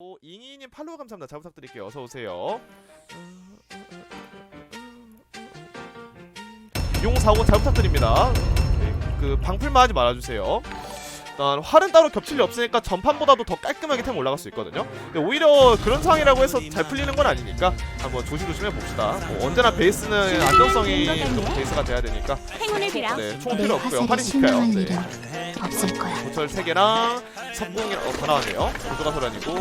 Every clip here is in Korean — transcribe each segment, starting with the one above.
오, 잉이님 팔로우 감사합니다. 잘 부탁드릴게요. 어서 오세요. 용 사고 잘 부탁드립니다. 네, 그 방풀만 하지 말아주세요. 일단 활은 따로 겹칠 리 없으니까 전판보다도 더 깔끔하게 템 올라갈 수 있거든요. 근데 오히려 그런 상황이라고 해서 잘 풀리는 건 아니니까 한번 조심조심 해봅시다. 뭐 언제나 베이스는 안정성이 좀 베이스가 돼야 되니까 행운을 빌어. 네, 총내 필요 없고요. 화살에 할이니까요. 실망할 네. 없을 거야. 고철 3개랑 석궁이랑 어, 다 나왔네요 고조가 소란이고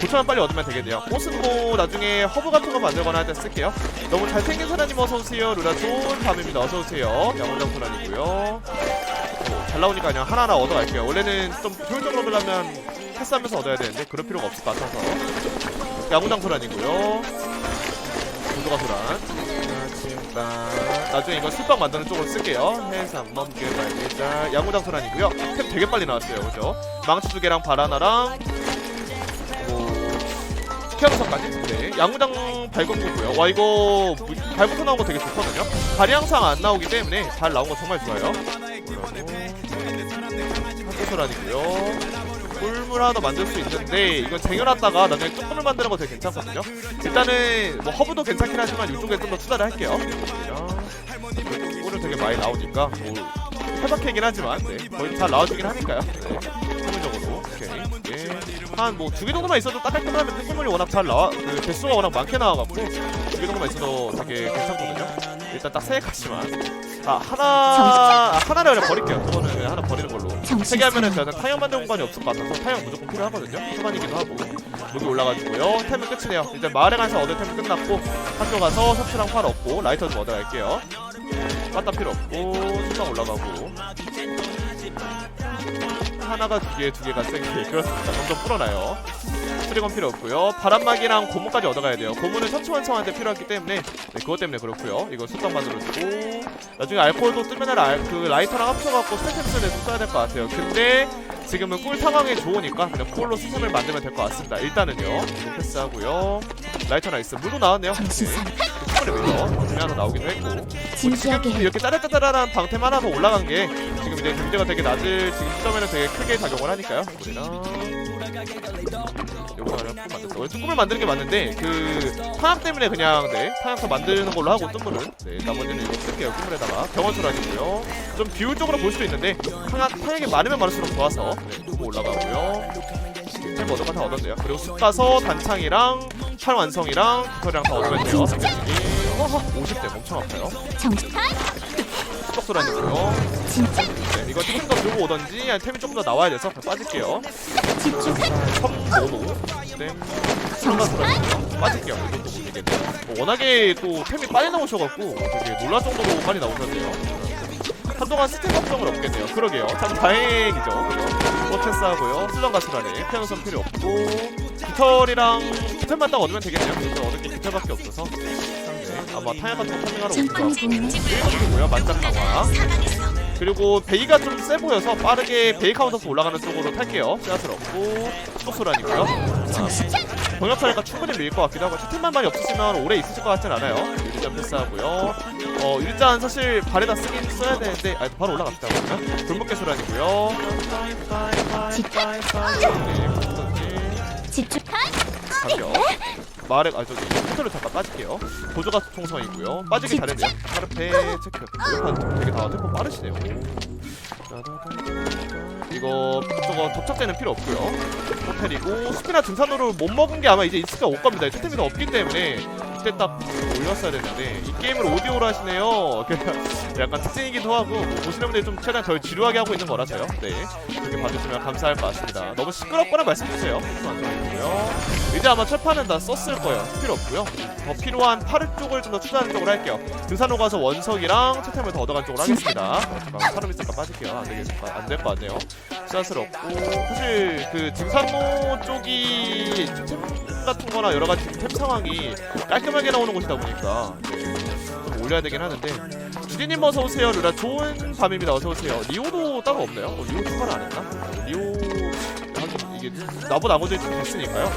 고철만 빨리 얻으면 되겠네요 꽃은 뭐 나중에 허브 같은 거 만들거나 할 때 쓸게요 너무 잘생긴 소란님 어서오세요 루라 좋은 밤입니다 어서오세요 양원장 소란이고요 어, 잘 나오니까 그냥 하나하나 얻어갈게요 원래는 좀 효율적으로 얻으려면 패스하면서 얻어야 되는데 그럴 필요가 없을 것 같아서 양우장 소란이고요 고조가 소란 나- 나중에 이거 술빵 만드는 쪽으로 쓸게요. 해삼 넘게 말리자. 양우장 소란이고요. 템 되게 빨리 나왔어요, 그죠? 망치 두 개랑 바나나랑 뭐 스퀘어서까지. 네, 양우장 발광구고요. 와 이거 무- 발부터 나온 거 되게 좋거든요. 발이 항상 안 나오기 때문에 잘 나온 거 정말 좋아요. 소란이고요. 꿀물 하나 더 만들 수 있는데 이거 쟁여놨다가 나중에 쭈꾸물 만드는 거 되게 괜찮거든요. 일단은 뭐 허브도 괜찮긴 하지만 이쪽에 좀 더 투자를 할게요. 꿀은 되게 많이 나오니까 뭐 해박하긴 하지만 네, 거의 잘 나와주긴 하니까요. 네, 기본적으로 오케이. 예. 한뭐 두 개 정도만 있어도 딱 깔끔하면 꿀물이 워낙 잘 나와 그 개수가 워낙 많게 나와갖고 두 개 정도만 있어도 되게 괜찮거든요. 일단 딱 세 가지만. 아 하나 아, 하나를 그냥 버릴게요. 그거는 그냥 하나 버리는 걸로. 세 개 하면은 저는 타영 만들 공간이 없을 것 같아서 타영 무조건 필요하거든요. 초반이기도 하고 여기 올라가지고요. 템은 끝이네요. 일단 마을에 가서 얻을 템은 끝났고 학교 가서 섭취랑 활 얻고 라이터 좀 얻어갈게요. 빠따 필요 없고 수상 올라가고 하나가 두 개, 두 개가 세게 그렇습니다. 점점 풀어나요. 수리건 필요 없고요. 바람막이랑 고무까지 얻어가야 돼요. 고무는 천추완성한테 필요하기 때문에 네, 그것 때문에 그렇고요. 이거 수상 만들어주고 나중에 알코올도 뜨면 알, 그 라이터랑 합쳐갖고 스템스를 써야 될 것 같아요. 근데 지금은 꿀 상황에 좋으니까 그냥 꿀로 스템을 만들면 될 것 같습니다. 일단은요. 패스하고요. 라이터 나이스. 물도 나왔네요. 꿀을 위해서 분명 하나 나오기도 했고 진지하게 지금 이렇게 짜잘짜잘한 방템 하나 더 올라간 게 이제 경제가 되게 낮을 지금 시점에는 되게 크게 작용을 하니까요. 우리랑 요거 하나 꿀 만들었어. 원래 꿀을 만드는 게 맞는데 그 타약 때문에 그냥 네 타약서 만드는 걸로 하고 뜬물은 네 나머지는 이거 쓸게요. 꿀물에다가 병원소라니고요. 좀 비율적으로 볼 수도 있는데 타약 타약이 많으면 많을수록 좋아서 네 요거 올라가고요. 템 얻어가 다 얻었네요. 그리고 숲 가서 단창이랑 팔 완성이랑 깃털이랑 다 얻으면 돼요. 50대 엄청 아파요. 정신 수덕소란이고요. 진짜 네, 이거 조금 더 들고 오던지 아니면 템이 조금 더 나와야 돼서 그냥 빠질게요. 집중 첨노노 네. 수덕소란이고요. 빠질게요. 이것도 못 되겠네요. 뭐 워낙에 또 템이 빨리 나오셔갖고 되게 놀랄 정도로 빨리 나오셨네요. 한동안 스택 걱정을 없겠네요. 그러게요. 참 다행이죠. 그죠? 포체스하고요. 슬렁가스라네. 피아노선 필요 없고 깃털이랑 깃털만 딱 얻으면 되겠네요. 깃털 얻을 게 깃털밖에 없어서 네, 아마 타야 같은 거 판매하러 올것 잠깐 같고 보면 그리고요 만장 강화 그리고 베이가 좀 세 보여서 빠르게 베이 카운터스 올라가는 쪽으로 탈게요. 씨앗을 얻고 수도소란이고요. 병력 차례가 충분히 밀릴 것 같기도 하고 채팅만 많이 없으시면 오래 있으실 것 같진 않아요. 유리잔 패스하고요. 어 유리잔 사실 발에다 쓰긴 써야 되는데 아 바로 올라갑시다 그러면. 골목개소란이고요. 네, 집중. 가격 마을에 아 저기 호텔로 잠깐 빠질게요. 보조가 총성이고요. 빠지기 잘했네요. 카르페 체크. 이판 되게 다 템포 빠르시네요. 이거 저거 덮착제는 필요 없고요. 호텔이고 스피나 등산로를 못 먹은 게 아마 이제 이스가 올 겁니다. 토템이 없기 때문에 이때 딱 올렸어야 되는데 이 게임을 오디오로 하시네요. 약간 특징이기도 하고 뭐 보시는 분들이 좀 최대한 덜 지루하게 하고 있는 거라서요. 네. 그렇게 봐주시면 감사할 것 같습니다. 너무 시끄럽거나 말씀주세요 안좋고요 이제 아마 철판은 다 썼을 거예요. 필요 없고요. 더 필요한 파르 쪽을 좀더 투자하는 쪽으로 할게요. 등산로 가서 원석이랑 채템을 더 얻어간 쪽으로 하겠습니다. 사람 있을까 빠질게요. 안될 것 같네요. 얻고 사실 그 등산로 쪽이 템 같은 거나 여러 가지 템 상황이 깔끔하게 나오는 곳이다 보니까 네, 좀 올려야 되긴 하는데 주디님 어서 오세요 루라. 좋은 밤입니다. 어서 오세요. 리오도 따로 없나요? 어, 리오 추가를 안 했나? 리오 이게 나보다 나머지 좀 됐으니까요.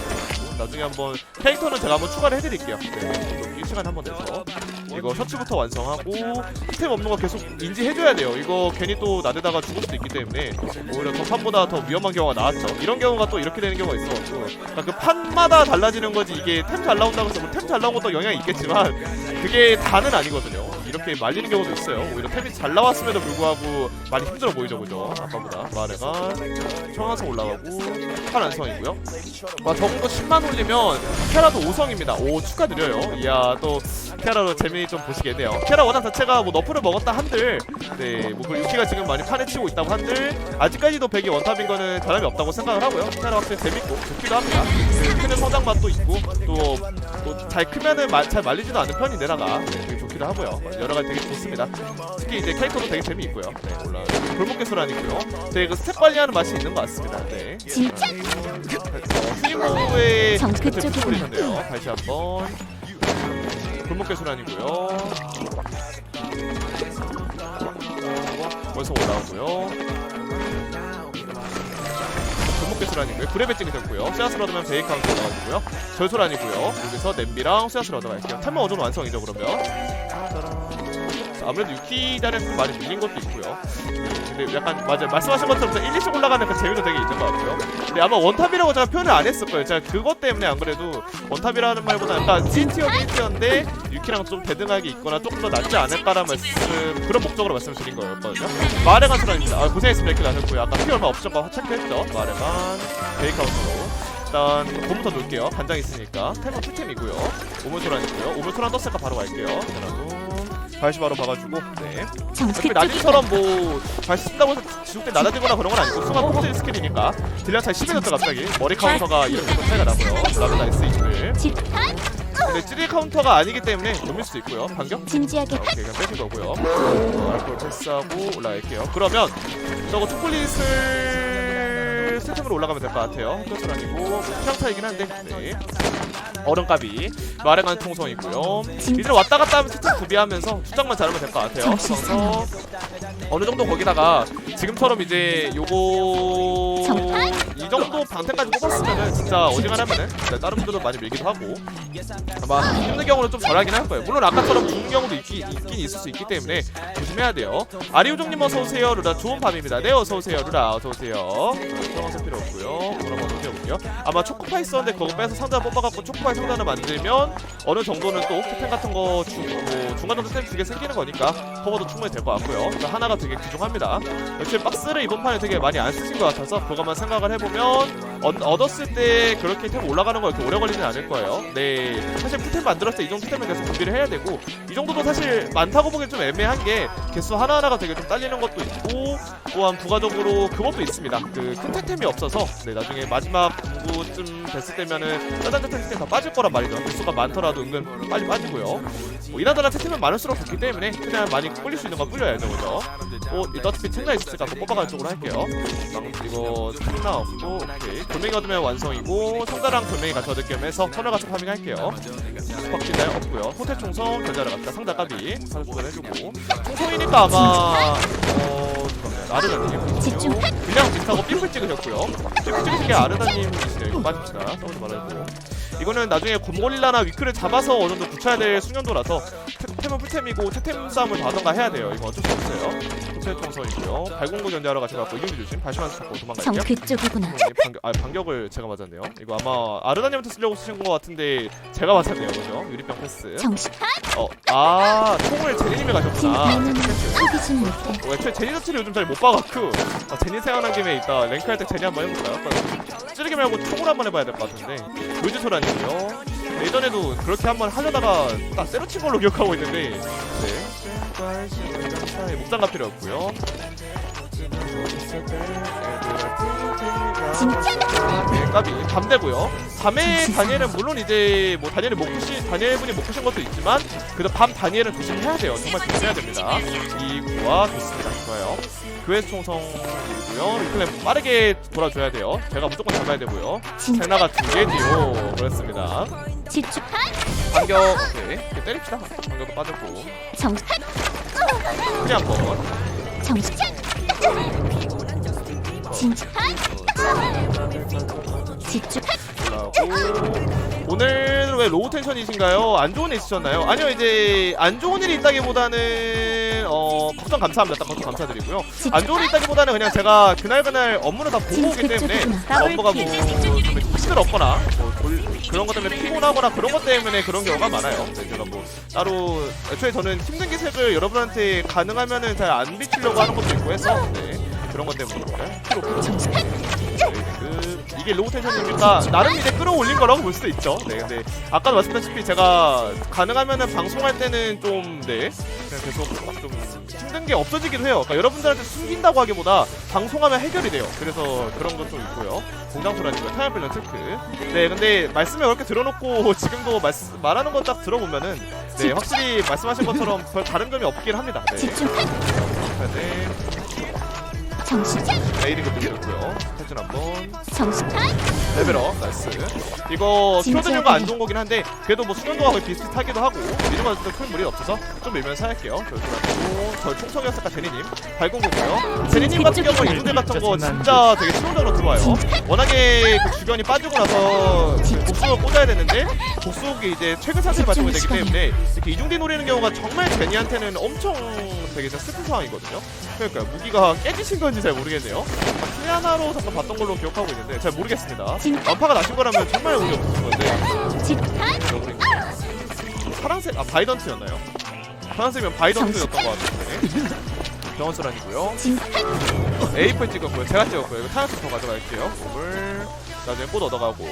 나중에 한번 캐릭터는 제가 한번 추가를 해드릴게요. 네, 이 시간 한번 내서. 이거 셔츠부터 완성하고 스텝 없는 거 계속 인지해줘야 돼요. 이거 괜히 또 나대다가 죽을 수도 있기 때문에 오히려 덕판보다 더 위험한 경우가 나왔죠. 이런 경우가 또 이렇게 되는 경우가 있어가지고. 그러니까 그 판마다 달라지는 거지 이게 템 잘 나온다고 해서 템잘 나온 것도 영향이 있겠지만 그게 다는 아니거든요 이렇게 말리는 경우도 있어요. 오히려 템이 잘 나왔음에도 불구하고 많이 힘들어 보이죠 그죠? 아까보다. 마레가 청한성 올라가고 한안성이고요. 와 적은 거 10만 올리면 캐라도 5성입니다. 오 축하드려요. 이야 또 캐라로 재미 좀 보시겠네요. 캐라 워낙 자체가 뭐 너프를 먹었다 한들 네 뭐 유키가 지금 많이 판에 치고 있다고 한들 아직까지도 100이 원탑인 거는 자람이 없다고 생각을 하고요. 캐라 확실히 재밌고 좋기도 합니다. 그 크는 성장 맛도 있고 또또잘 크면은 마- 잘 말리지도 않는 편인데다가 네, 되게 좋기도 하고요. 여러 가지 되게 좋습니다. 특히 이제 캐릭터도 되게 재미있고요. 네 몰라. 골목 개수란이고요. 되게 그 스텝 관리하는 맛이 있는 것 같습니다. 네. 진짜? 스위모의 정 스텝 그쪽이구나. 뿌리셨네요. 다시 한번. 골목 개수란이고요. 원성 올라오고요 골목 개수란이고요 브레베 찍으셨고요. 세아스로 얻으면 베이 카운트 올라가지고요. 절소란이고요. 여기서 냄비랑 세아스로 얻어갈게요. 템만 어좀 완성이죠 그러면. 아무래도 유키다는 좀 많이 밀린 것도 있고요. 근데 약간 맞아요. 말씀하신 것처럼 1, 2씩 올라가는 그 재미도 되게 있는 것 같고요. 근데 아마 원탑이라고 제가 표현을 안 했을 거예요. 제가 그것 때문에 안 그래도 원탑이라는 말보다 약간 C티어 B티어인데 유키랑 좀 대등하게 있거나 조금 더 낫지 않을까라는 말씀 그런 목적으로 말씀을 드린 거였거든요. 마레간 소란입니다. 아, 고생했습니다. 이렇게 나셨고요. 아까 피 얼마 없으신 거 체크했죠? 마레간 베이카운터로. 일단 곰부터 놓을게요. 간장 있으니까. 템은 풀템이고요. 오물소란이고요. 오물소란 떴으니까 바로 갈게요. 여러분 발시 바로 봐가지고 네. 정 어차피 나진처럼 뭐 발시 쓴다고 해서 지속 때 낮아지거나 그런 건 아니고 순간 폭질 스킬이니까. 딜량 차이 10해졌다 갑자기. 머리 카운터가 이렇게 좀 차이가 나고요. 나도 나이스 21 집한 근데 찌릿 카운터가 아니기 때문에 못밀 수도 있고요. 반격? 진지하게. 자, 오케이 그냥 빼신 거고요. 어, 알콜 패스하고 올라갈게요. 그러면 저거 초콜릿을 세팅으로 올라가면 될 것 같아요. 그것은 아니고 차이긴 한데. 네. 얼음가비 마레간 통성이고요. 이제 왔다 갔다 하면 채팅 구비하면서 수정만 잘하면 될 것 같아요. 그래서 어느 정도 거기다가 지금처럼 이제 요거? 이 정도 방템까지 뽑았으면은 진짜 어지간하면은 진짜 다른 분들도 많이 밀기도 하고 아마 힘든 경우는 좀 덜하긴 할 거예요. 물론 아까처럼 죽는 경우도 있기, 있긴 있을 수 있기 때문에 조심해야 돼요. 아리우종님 어서 오세요. 루라 좋은 밤입니다. 네 어서 오세요. 루라 어서 오세요. 들어가서 필요 없고요. 그럼 어서 오세요. 아마 초코파이 있었는데 그거 빼서 상자 뽑아갖고 초코파이 상자를 만들면 어느 정도는 또템 같은 거 주, 뭐 중간 정도 템두개 생기는 거니까 커버도 충분히 될 것 같고요. 하나가 되게 귀중합니다. 역시 박스를 이번 판에 되게 많이 안 쓰신 것 같아서 그것만 생각을 해보면 안 녕. 얻, 얻었을 때 그렇게 템 올라가는 거 이렇게 오래 걸리진 않을 거예요. 네, 사실 풀템 만들었을 때 이 정도 템을 계속 준비를 해야 되고 이 정도도 사실 많다고 보기엔 좀 애매한 게 개수 하나하나가 되게 좀 딸리는 것도 있고 또한 부가적으로 그것도 있습니다. 그큰 템이 없어서 네, 나중에 마지막 공구쯤 됐을 때면은 짜잔짠 템이 다 빠질 거란 말이죠. 개수가 많더라도 은근 빨리 빠지고요. 뭐 이나다나 템은 많을수록 좋기 때문에 그냥 많이 뿌릴 수 있는 건 뿌려야죠, 그죠? 어, 이거 어차피 챙나 있으니까 또 뽑아가는 쪽으로 할게요. 방금 이거 챙나 없고 오케이. 돌멩이 얻으면 완성이고 상자랑 돌멩이 같이 얻을 겸 해서 선을 같이 파밍할게요. 확진날 없고요. 호텔 총성 견자를 갑니다. 상자 까비 사주전 해주고 총성이니까 아마 어. 아르다님. 그냥 비슷하고 삐플 찍으셨고요. 삐플 찍으신 게 아르다님이시네요. 이거 빠집시다. 써보지 말고. 이거는 나중에 곰골릴라나 위크를 잡아서 어느 정도 붙여야 될 숙련도라서 태- 템은 풀템이고 채템 싸움을 하던가 해야 돼요. 이거 어쩔 수 없어요. 호텔 총성이고요. 발공구 견자하러 가셔갖고 이경기 조심. 발시만 잡고 정 도망갈게요. 그쪽이구나 반격, 아 반격을 제가 맞았네요. 이거 아마 아르다님한테 쓰려고 쓰신 것 같은데 제가 맞았네요, 그죠? 유리병 패스. 정신 어, 아 총을 제니님이 가셨구나. 진짜는 패스. 속이진 못해 어, 애초에 제니 자체를 요즘 잘 못 봐갖고 아, 제니 생각난 김에 이따 랭크 할 때 제니 한번 해볼까요? 약간 찌르기 말고 총으로 한번 해봐야 될 것 같은데 요즈소란이고요. 예전에도 그렇게 한번 하려다가 딱 때려친 걸로 기억하고 있는데 네. 없고요. 진짜 네, 까비 밤되고요. 밤에 다니엘은 물론 이제 뭐 다니엘이 못 푸시 다니엘 분이 못 푸신 것도 있지만 그래도 밤 다니엘은 조심해야 돼요. 정말 조심해야 됩니다. 이 구와 좋습니다. 좋아요. 교회 총성이고요. 리플레 빠르게 돌아줘야 돼요. 제가 무조건 잡아야 되고요. 진짜 세나가 두 개지요. 그렇습니다. 집중 반격 오케이. 이렇게 때립시다. 반격도 빠졌고 정신 그냥 한번 정신 진짜 집중 올라오고 오늘은 왜 로우 텐션이신가요? 안 좋은 일 있으셨나요? 아니요 이제 안 좋은 일이 있다기보다는 어 걱정 감사합니다. 딱 걱정 감사드리고요. 안 좋은 일이 있다기보다는 그냥 제가 그날 그날 업무를 다 보고 오기 때문에 업무가 뭐 시들었거나 뭐 돌- 그런 것 때문에 피곤하거나 그런 것 때문에 그런 경우가 많아요. 네, 제가 뭐 따로 애초에 저는 힘든 기색을 여러분한테 가능하면은 잘 안 비추려고 하는 것도 있고 해서 네, 그런 것 때문에 피로 그 이게 로우 텐션이니까 나름 이제 끌어올린 거라고 볼 수도 있죠. 네, 근데 아까도 말씀드렸다시피 제가 가능하면은 방송할 때는 좀 네, 그냥 계속 좀 힘든 게 없어지기도 해요. 그러니까 여러분들한테 숨긴다고 하기보다 방송하면 해결이 돼요. 그래서 그런 것좀 있고요. 공장소라든가 타이어 밸런 체크. 네, 근데 말씀을 그렇게 들어놓고 지금도 말씀, 말하는 것딱 들어보면은 네, 확실히 말씀하신 것처럼 별 다른 점이 없긴 합니다. 네. 네, 정신 레이딩도 드렸고요. 패전 한번. 정신 레벨업 나이스. 이거 진짜 키워드 류가 안 좋은 거긴 한데 그래도 뭐 수련도가 거의 비슷하기도 하고 미루가 큰 무리 없어서 좀 밀면서 할게요. 저희고 저희 총성이었을까 제니님? 발공고고요. 제니님 같은 경우는 이분들 같은 거 진짜 되게 실용적으로 들어와요 워낙에 그 주변이 빠지고 나서 그 복수를 꽂아야 되는데 복수기 이제 최근 사슬을 발동이 되기 때문에 이렇게 이중대 노리는 경우가 정말 제니한테는 엄청 되게 진짜 슬픈 상황이거든요. 그러니까 무기가 깨지신 건지 잘 모르겠네요. 키 하나로 잠깐 봤던 걸로 기억하고 있는데 잘 모르겠습니다. 진- 완파가 나신 거라면 정말 운이 없으신 건데. 거. 파란색 아 바이던트였나요? 파란색이면 바이던트였던 것 같은데. 진탄 A4 찍었고요. 제가 찍었고요. 이거 더 가져갈게요. 몸을 나중에 꽃 얻어가고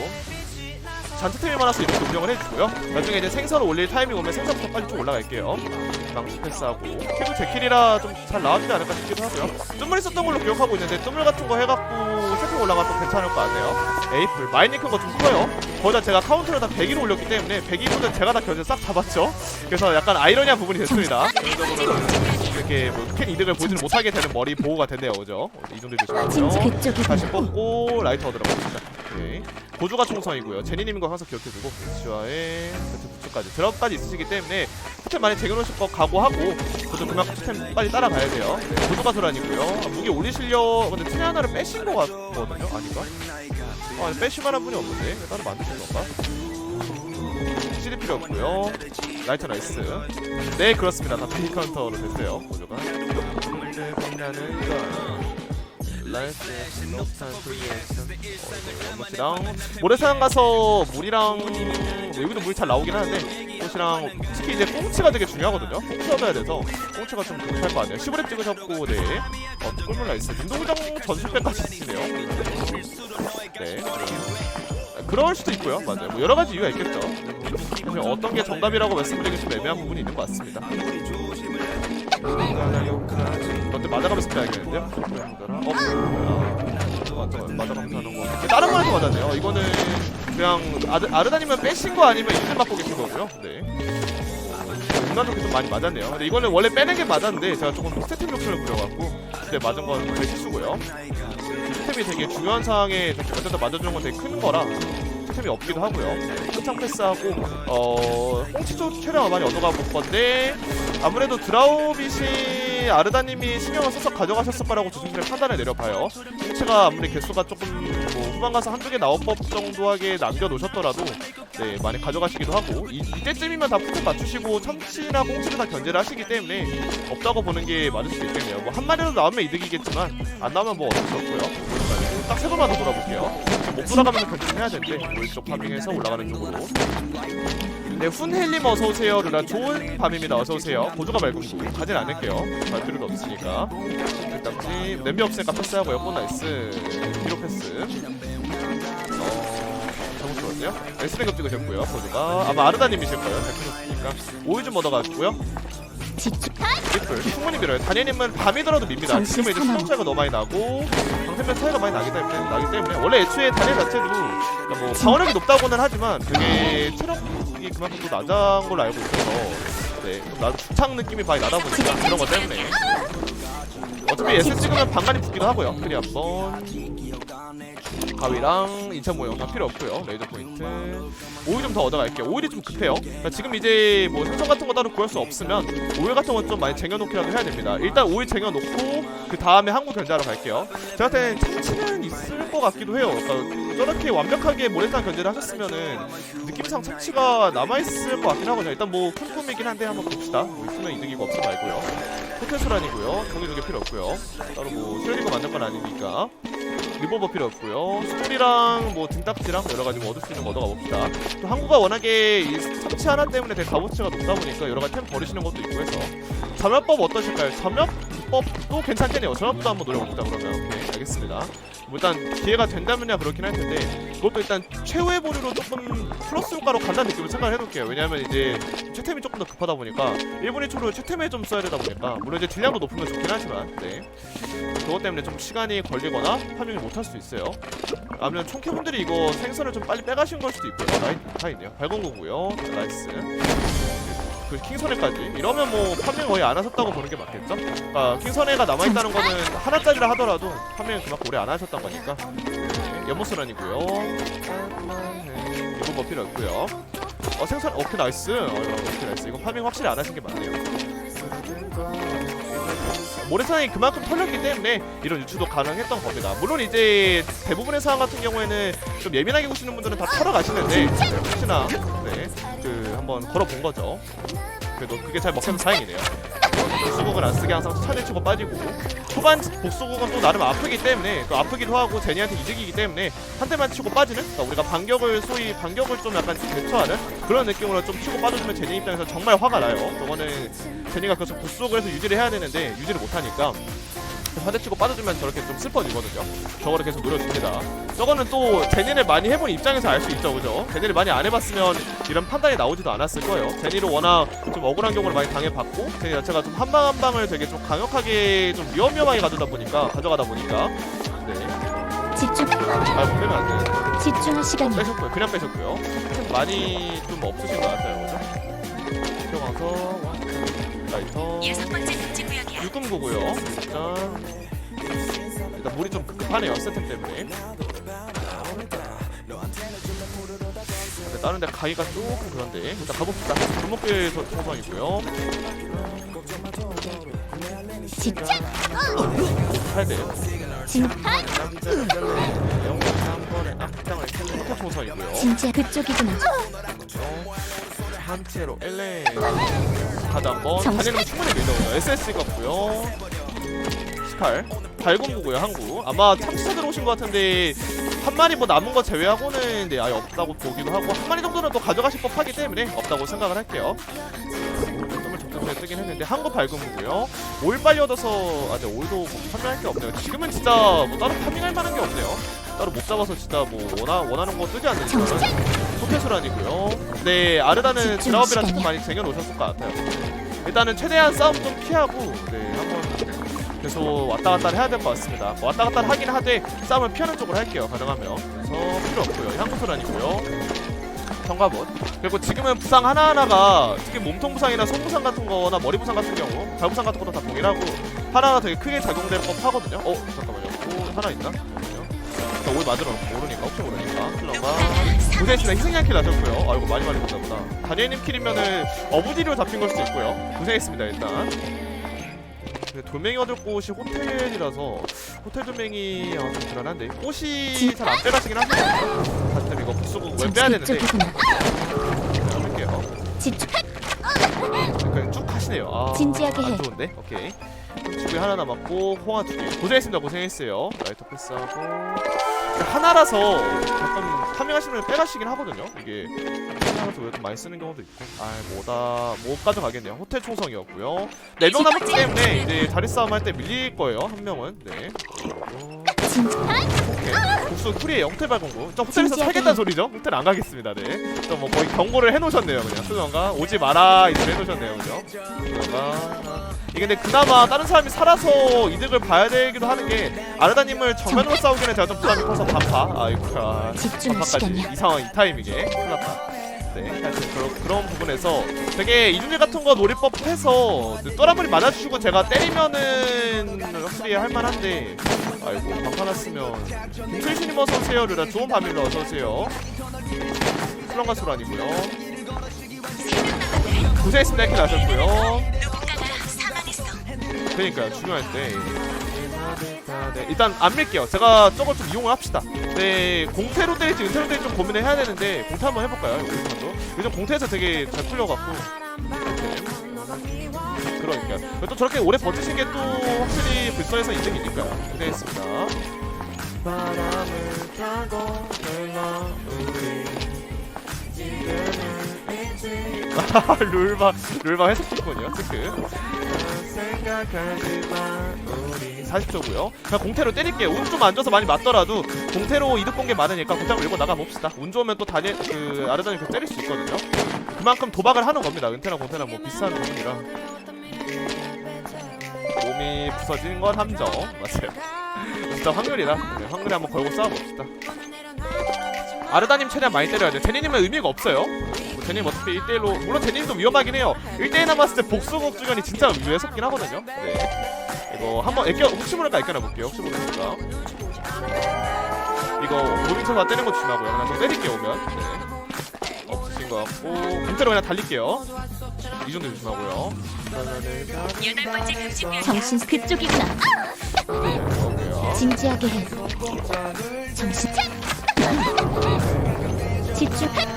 잔트템이 많아서 이렇게 운영을 해주고요. 나중에 이제 생선을 올릴 타이밍 오면 생선부터 빨리 좀 올라갈게요. 망치 패스하고. 그래도 제 킬이라 좀 잘 나와주지 않을까 싶기도 하고요. 뜸물 있었던 걸로 기억하고 있는데 뜸물 같은 거 해갖고 세팅 올라가도 괜찮을 것 같네요. 에이플. 마이닝 큰거 좀 커요. 거기다 제가 카운트를 다 100위로 올렸기 때문에 100위보다 제가 다 견제 싹 잡았죠. 그래서 약간 아이러니한 부분이 됐습니다. 이렇게 뭐큰 이득을 보지를 못하게 되는 머리 보호가 됐네요. 그죠? 이 정도 그쪽이 다시 뽑고 라이터 들어갑니다 오케이 고주가 총성이고요. 제니님인 거 항상 기억해두고 지와의 세트 부츠까지 드랍까지 있으시기 때문에 스템 많이 쟁여놓으실 거 각오하고 저도 그만큼 스템 빨리 따라가야 돼요. 네, 고주가 소란이고요. 아, 무기 올리시려 근데 트리 하나를 빼신 거 같거든요. 아닌가? 아 빼실 만한 분이 없는데 따로 만드신 건가? CD 필요 없고요. 라이터 나이스. 네 그렇습니다. 다 페이 카운터로 됐어요. 고주가 라이프 녹탄 프리에이션 모래사장 가서 물이랑 여기도 물이 잘 나오긴 하는데 꽃이랑 특히 이제 꽁치가 되게 중요하거든요 꽁치 얻어야 돼서 꽁치가 좀 부족할 거 아니에요 15렙 찍으셨고 네 어, 꿀물 나이스 운동장 전술배까지 있네요 네 그럴 수도 있고요 맞아요 뭐 여러 가지 이유가 있겠죠 어떤 게 정답이라고 말씀드리기 좀 애매한 부분이 있는 것 같습니다 그때 맞아가면서 빼야겠는데요? 어? 아, 맞아, 맞아가면서 하는 거. 다른 말도 맞았네요. 이거는 그냥 아르, 아르다니면 빼신 거 아니면 이틀 맞고 계신 거고요. 네. 인간적으로 좀 많이 맞았네요. 근데 이거는 원래 빼는 게 맞았는데 제가 조금 스태팅 욕심을 부려갖고 그때 맞은 건제 실수고요. 스텝이 되게 중요한 상황에 어쨌든 맞아주는 건 되게 큰 거라 스텝이 없기도 하고요. 끝창 패스하고 어 꽁치도 최대한 많이 얻어가볼 건데 아무래도 드라우빗이 아르다님이 신경을 써서 가져가셨을 거라고 조심스레 판단을 내려봐요. 꽁치가 아무리 개수가 조금 뭐 후반 가서 한두 개 나올 법 정도하게 남겨놓으셨더라도 네 많이 가져가시기도 하고 이, 이때쯤이면 다 푸트 맞추시고 참치나 꽁치를 다 견제를 하시기 때문에 없다고 보는 게 맞을 수도 있겠네요. 뭐 한 마리라도 나오면 이득이겠지만 안 나오면 뭐 어쩔 수 없고요. 딱 세 번만 더 돌아볼게요. 못 돌아가면 견제를 해야 되는데 오른쪽 파밍해서 올라가는 쪽으로. 네, 훈헬님 어서 오세요. 누나 좋은 밤입니다. 어서 오세요. 고조가 맑은 구 가진 않을게요. 갈 필요도 없으니까. 일단지 냄비 없으니까 패스하고요. 꽃 나이스. 뒤로 패스. 어, 잘못 들었네요. 에스랭급 찍으셨고요. 고조가 아마 아르다님이실 거예요. 잘 찍었으니까 오일 좀 얻어갔고요. 집중 리플 충분히 밀어요. 단예님은 밤이더라도 밉니다. 잠시 지금은 이제 사망. 수동 차이가 너무 많이 나고 방패면 차이가 많이 나기 때문에 나기 때문에 원래 애초에 단예 자체도 그러니까 뭐 방어력이 높다고는 하지만 그게 체력 이 그만큼 또 낮은 걸로 알고 있어서. 네, 좀 나도 주창 느낌이 많이 나다 보니까 그런 것 때문에. 어차피 S 찍으면 방간이 붙기도 하고요. 크리 한번 가위랑 인체 모형 다 필요 없고요. 레이저 포인트. 오일 좀 더 얻어갈게요. 오일이 좀 급해요. 그러니까 지금 이제 뭐 생선 같은 거 따로 구할 수 없으면 오일 같은 건 좀 많이 쟁여놓기라도 해야 됩니다. 일단 오일 쟁여놓고 그 다음에 항구 견제하러 갈게요. 제가 때는 참치는 있을 것 같기도 해요. 그러니까 저렇게 완벽하게 모래산 견제를 하셨으면은 느낌상 참치가 남아있을 것 같긴 하거든요. 일단 뭐 큰 꿈이긴 한데 한번 봅시다. 뭐 있으면 이득이고 없으면 말고요. 호텔술아니고요. 종이 두개 필요 없고요. 따로 뭐 슈리고 만들 건 아니니까. 리버버 필요 없고요. 스토리랑 뭐 등딱지랑 여러 가지 뭐 얻을 수 있는 거 얻어가 봅시다. 또 한국가 워낙에 이 참치 하나 때문에 되게 값어치가 높다 보니까 여러 가지 템 버리시는 것도 있고 해서 점엽법 어떠실까요? 점 엽법도 괜찮겠네요. 점엽도 한번 노려봅시다 그러면. 오케이 알겠습니다. 뭐 일단 기회가 된다면야 그렇긴 할 텐데 그것도 일단 최후의 보류로 조금 플러스 효과로 간다는 느낌을 생각을 해놓을게요. 왜냐하면 이제 채템이 조금 더 급하다 보니까 1분 1초로 채템에 좀 써야 되다 보니까 물론 이제 딜량도 높으면 좋긴 하지만 네. 그것 때문에 좀 시간이 걸리거나 파밍을 못할 수 있어요. 아니면 총캐분들이 이거 생선을 좀 빨리 빼가신 걸 수도 있고요. 라이 다 있네요. 발광 거고요. 나이스. 그 킹선회까지. 이러면 뭐 파밍 거의 안 하셨다고 보는 게 맞겠죠? 그러니까 킹선회가 남아있다는 거는 하나짜리라 하더라도 파밍을 그만큼 오래 안 하셨던 거니까. 네, 연못선언이고요. 이건 뭐 필요 없고요. 어 생선 오케이 나이스. 어 오케이 나이스. 이건 파밍 확실히 안 하신 게 맞네요 모래산이 그만큼 털렸기 때문에 이런 유추도 가능했던 겁니다. 물론 이제 대부분의 상황 같은 경우에는 좀 예민하게 보시는 분들은 다 털어 가시는데 혹시나 네, 그 한번 걸어본 거죠. 그래도 그게 잘 먹혀서 다행이네요. 복수국은 안 쓰게 항상 차례 치고 빠지고. 초반 복수국은 또 나름 아프기 때문에 또 아프기도 하고 제니한테 이득이기 때문에 한 대만 치고 빠지는? 그러니까 우리가 반격을 소위 반격을 좀 약간 대처하는 그런 느낌으로 좀 치고 빠져주면 제니 입장에서 정말 화가 나요. 저거는 제니가 계속 복수국을 해서 유지를 해야 되는데 유지를 못하니까 한대 치고 빠져주면 저렇게 좀 슬퍼지거든요. 저거를 계속 노려줍니다. 저거는 또 제니를 많이 해본 입장에서 알 수 있죠, 그죠? 제니를 많이 안 해봤으면 이런 판단이 나오지도 않았을 거예요. 제니를 워낙 좀 억울한 경우를 많이 당해봤고 제니 자체가 좀 한 방 한 방을 되게 좀 강력하게 좀 위험위험하게 가져다 보니까 가져가다 보니까 네, 집중 아 보면 안 돼. 집중할 시간이야. 빼셨고요, 그냥 빼셨고요. 좀 많이 좀 없으신 것 같아요, 그죠? 들어가서 라이터. 여섯 번째 금지 구역이야. 육금고고요. 일단 일단 물이 좀 급하네요 세팅 때문에. 근데 다른 데 가기가 조금 그런데 일단 가봅시다. 골목길에서 통상이고요. 집중 팔대 한 번에. 진짜 그쪽이구나. LA 가 다 한번 다니는 충분히 밀려오죠. SSC 같고요. 스칼 달군구고요 항구 아마 참치차 들어오신 것 같은데 한 마리 뭐 남은 거 제외하고는 네, 아예 없다고 보기도 하고 한 마리 정도는 또 가져가실 법하기 때문에 없다고 생각을 할게요. 적당히 뜨긴 했는데 한거 발금이고요. 오일 빨리 얻어서 아직 오일도 뭐 판매할 게 없네요. 지금은 진짜 뭐 따로 파밍할 만한 게 없네요. 따로 못 잡아서 진짜 뭐 원하, 원하는 거 뜨지 않는 포켓술아니고요. 네 아르다는 좀 시간이야. 많이 쟁여놓으셨을 것 같아요. 일단은 최대한 싸움 좀 피하고 네 한번 계속 왔다 갔다 해야 될 것 같습니다. 뭐 왔다 갔다 하긴 하되 싸움을 피하는 쪽으로 할게요. 가능하면 그래서 필요 없고요. 향수술아니고요. 경과봇 그리고 지금은 부상 하나하나가 특히 몸통 부상이나 손 부상 같은 거나 머리 부상 같은 경우 발 부상 같은 것도 다 동일하고 하나가 되게 크게 작용될 법 하거든요 어 잠깐만요 또 하나 있나? 잠깐만요 자, 올 맞으러 모르니까 혹시 모르니까 클러가 고생했습니다 희생양 킬 나셨고요 아이고 많이 많이 봤나 보다 다니엘님 킬이면은 어부디로 잡힌 걸 수도 있고요 고생했습니다 일단 돌멩이 얻을 곳이 호텔이라서 호텔 돌멩이 아, 좀 불안한데 꽃이 잘 안 빼가시긴 하시거든요 다들 이거 부수고 왜 빼야 되는데 할게요 집중 그냥 쭉 하시네요. 아, 진지하게 안 해. 좋은데? 오케이. 지금 하나 남았고 홍화 두 개. 고생했습니다. 고생했어요. 라이터 패스하고 하나라서 가끔 파밍하시는 분 빼가시긴 하거든요. 이게 하나라서 왜좀 많이 쓰는 경우도 있고. 아, 뭐다 못 가져가겠네요. 호텔 총성이었고요. 네 명 남았기 때문에 이제 자리 싸움 할 때 밀릴 거예요. 한 명은. 네. 진판 오케이. 복수 쿨이에요. 호텔 발공구. 저 호텔에서. 살겠다는 소리죠? 호텔 안 가겠습니다. 네. 저뭐 거의 경고를 해놓으셨네요. 그냥 수정가 오지 마라 이제 해놓으셨네요. 그죠? 수정가. 이게 근데 그나마 다른 사람이 살아서 이득을 봐야 되기도 하는 게 아르다님을 정면으로 싸우기는 제가 좀 부담이 커서 반파. 아이고야. 반파까지 시간이야. 이 상황 이 타이밍에 큰일 났다. 네, 하여튼 그런, 그런 부분에서 되게 이중질 같은 거 노릴 법해서 또라블이 맞아주시고 제가 때리면은 확실히 할만한데 아이고 방판 왔으면 김슬신님 어서오세요 르라 좋은 밤일로 어서오세요. 플런가 소란이고요. 고생했습니다. 이렇게 나셨고요. 그러니까요 중요할 때 네, 일단 안 밀게요. 제가 저걸 좀 이용을 합시다. 네 공태로 때릴지 은퇴로 때릴지 좀 고민을 해야 되는데 공태 한번 해볼까요? 요즘도 요즘 공태에서 되게 잘 풀려갖고. 네. 그러니까 또 저렇게 오래 버티신 게 또 확실히 불서에서 이득이니까요. 고생했습니다. 룰바 룰바 해석했군요 체크 생각하지만 우리 40초고요. 그냥 공태로 때릴게요. 운 좀 안 좋아서 많이 맞더라도 공태로 이득 본 게 많으니까 공태로 밀고 나가봅시다. 운 좋으면 또 다니 그 아르다니 그 때릴 수 있거든요. 그만큼 도박을 하는 겁니다. 은퇴랑 공태랑 뭐 비슷한 부분이라 몸이 부서지는 건 함정. 맞아요. 진짜 확률이라 네, 확률에 한번 걸고 싸워봅시다. 아르다님 최대한 많이 때려야 돼. 제니님은 의미가 없어요 뭐 제니님 어차피 1대1로 물론 제니님도 위험하긴 해요. 1대1 남았을 때 복수국 주변이 진짜 위험했긴 하거든요. 네. 이거 한번 애껴 혹시 모를까 애껴놔 볼게요. 혹시 모르니까. 이거 모빙쳐가 때리는 거 조심하고요. 그냥 저 때릴게요 오면. 네. 없으신 것 같고. 공태로 그냥 달릴게요. 이 정도 조심하고요. 정신 그쪽이구나. 볼게요 진지하게 해. 정신. 집중.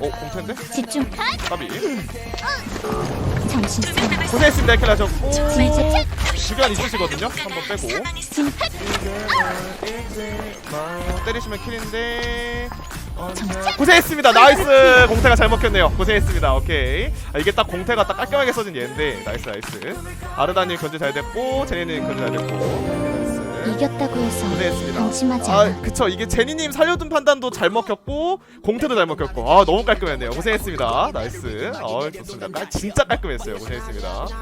어 공태인데? 집중. 까비. 정신 차려. 고생했습니다 이렇게 하셨고 진짜 주변 있으시거든요. 한번 빼고. 진 때리시면 킬인데. 고생했습니다. 나이스! 공태가 잘 먹혔네요. 고생했습니다. 오케이. 아, 이게 딱 공태가 딱 깔끔하게 써진 얘인데. 나이스 나이스. 아르다님 견제 잘 됐고 제니님 견제 잘 됐고. 나 이겼다고 해서 고생했습니다. 안심하지 아 않아. 그쵸. 이게 제니님 살려둔 판단도 잘 먹혔고 공태도 잘 먹혔고. 아 너무 깔끔했네요. 고생했습니다. 나이스. 어 좋습니다. 깔- 진짜 깔끔했어요. 고생했습니다